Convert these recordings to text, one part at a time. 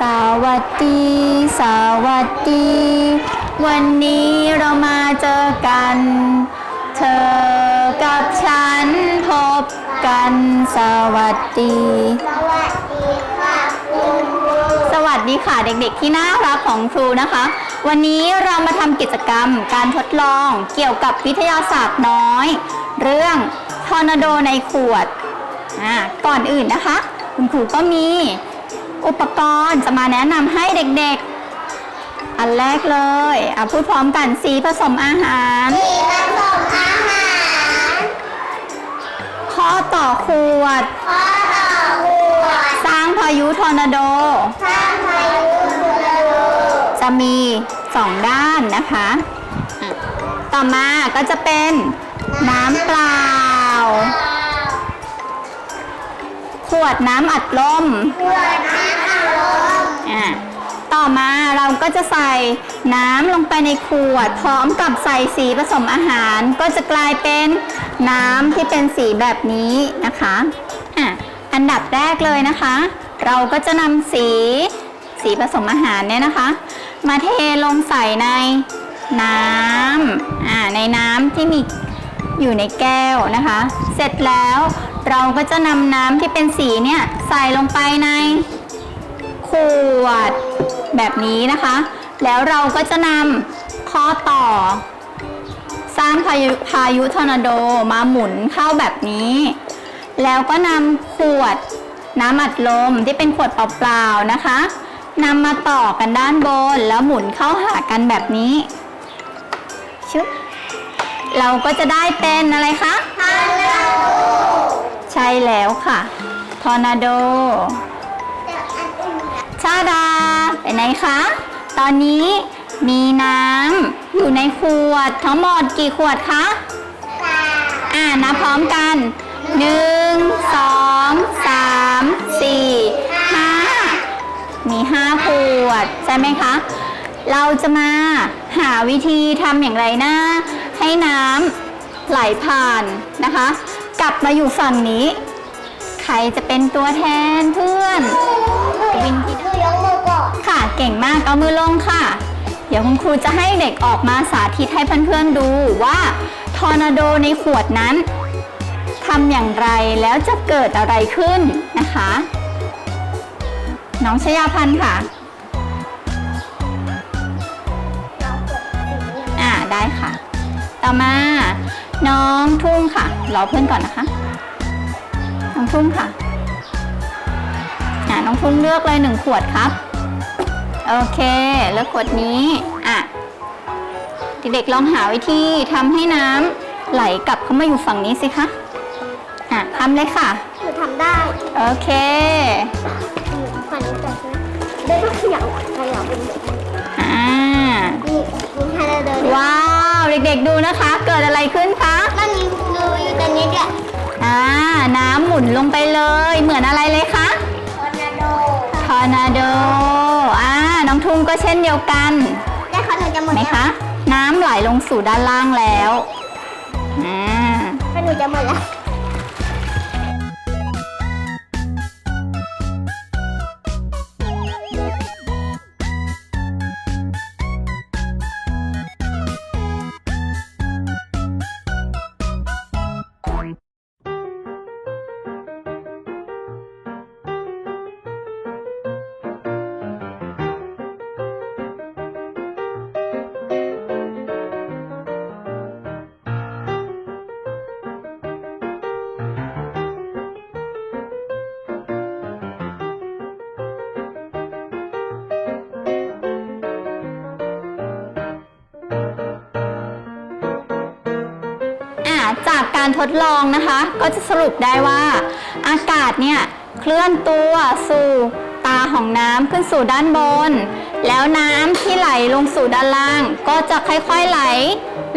สวัสดี สวัสดี วันนี้เรามาเจอกัน เธอกับฉันพบกัน สวัสดี สวัสดีค่ะคุณครูสวัสดีค่ะเด็กๆที่น่ารักของครูนะคะ วันนี้เรามาทำกิจกรรมการทดลองเกี่ยวกับวิทยาศาสตร์น้อย เรื่องทอร์นาโดในขวด อ่าก่อนอื่นนะคะ คุณครูก็มี อุปกรณ์จะมาแนะนำให้เด็กๆ อันแรกเลยอะพูดพร้อมกันสีผสมอาหาร สีผสมอาหารข้อต่อขวด ข้อต่อหัวสร้างพายุทอร์นาโด สร้างพายุทอร์นาโด จะมีสองด้านนะคะอะต่อมาก็จะเป็นน้ำเปล่าขวดน้ำอัดลม ขวดน้ำ อัดลมอะต่อมาเราก็จะใส่น้ำลงไปในขวด พร้อมกับใส่สีผสมอาหาร ก็จะกลายเป็นน้ำที่เป็นสีแบบนี้นะคะอะอันดับแรกเลยนะคะ เราก็จะนำสีสีผสมอาหารเนี่ยนะคะ มาเทลงใส่ในน้ำอ่าในน้ำที่มีอยู่ในแก้วนะคะ เสร็จแล้วเราก็จะนำน้ำที่เป็นสีเนี่ยใส่ลงไปใน ขวด แบบนี้นะคะ แล้วเราก็จะนำข้อต่อ สร้างพายุพายุทอร์นาโดมาหมุนเข้าแบบนี้ แล้วก็นำขวดน้ำอัดลมที่เป็นขวดเปล่าๆนะคะนำมาต่อกันด้านบน แล้วหมุนเข้าหากันแบบนี้ชึบเราก็จะได้เป็นอะไรคะทอร์นาโดใช่แล้วค่ะ ทอร์นาโด ชาดาเป็นไงคะ ตอนนี้มีน้ำอยู่ในขวดทั้งหมดกี่ขวดคะสามอ่านับพร้อมกันหนึ่งสองสามสี่ห้ามีห้าขวด ใช่ไหมคะ เราจะมาหาวิธีทำอย่างไรนะให้น้ำไหลผ่านนะคะ กลับมาอยู่ฝั่งนี้ ใครจะเป็นตัวแทนเพื่อน เอามือลงค่ะ เดี๋ยวคุณครูจะให้เด็กออกมาสาธิตให้เพื่อนๆดูว่าทอร์นาโดในขวดนั้นทำอย่างไรแล้วจะเกิดอะไรขึ้นนะคะ น้องชยาพันธ์ค่ะอ่าได้ค่ะ ต่อมา น้องทุ่งค่ะรอเพื่อนก่อนนะคะ น้องทุ่งค่ะอ่าน้องทุ่งเลือกเลยหนึ่งขวดครับ โอเคเลือกขวดนี้อะเด็กๆลองหาวิธีทำให้น้ำไหลกลับเข้ามาอยู่ฝั่งนี้สิคะอะทำเลยค่ะ หนูทำได้โอเคหนูฝันนี้แต่ใช่ไหมได้ต้องขยับขยับเป็นแบบนี้อ่านี่มีทอร์นาโดด้วยว้าว เด็กๆดูนะคะ เกิดอะไรขึ้นคะมันมีรูอยู่ตรงนี้ด้วยอ่าน้ำหมุนลงไปเลย เหมือนอะไรเลยคะทอร์นาโดทอร์นาโดอ่าน้อง ทุ่งก็เช่นเดียวกันได้เขาหนูจะหมดไหมแล้วคะน้ำไหลลงสู่ด้านล่างแล้วอ่าถ้าหนูจะหมดแล้ว จากการทดลองนะคะ ก็จะสรุปได้ว่า อากาศเนี่ยเคลื่อนตัวสู่ตาของน้ำขึ้นสู่ด้านบน แล้วน้ำที่ไหลลงสู่ด้านล่าง ก็จะค่อยๆไหล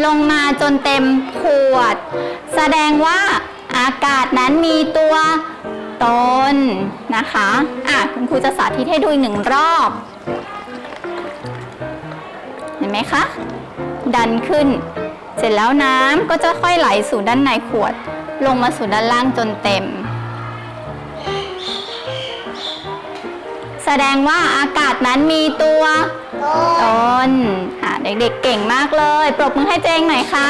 ลงมาจนเต็มขวด แสดงว่าอากาศนั้นมีตัวตนนะคะอะคุณครูจะสาธิตให้ดูอีกหนึ่งรอบ เห็นไหมคะ ดันขึ้น เสร็จแล้วน้ำก็จะค่อยไหลสู่ด้านในขวด ลงมาสู่ด้านล่างจนเต็ม แสดงว่าอากาศนั้นมีตัวตนค่ะเด็กๆเก่งมากเลย ปรบมือให้เจงหน่อยค่ะ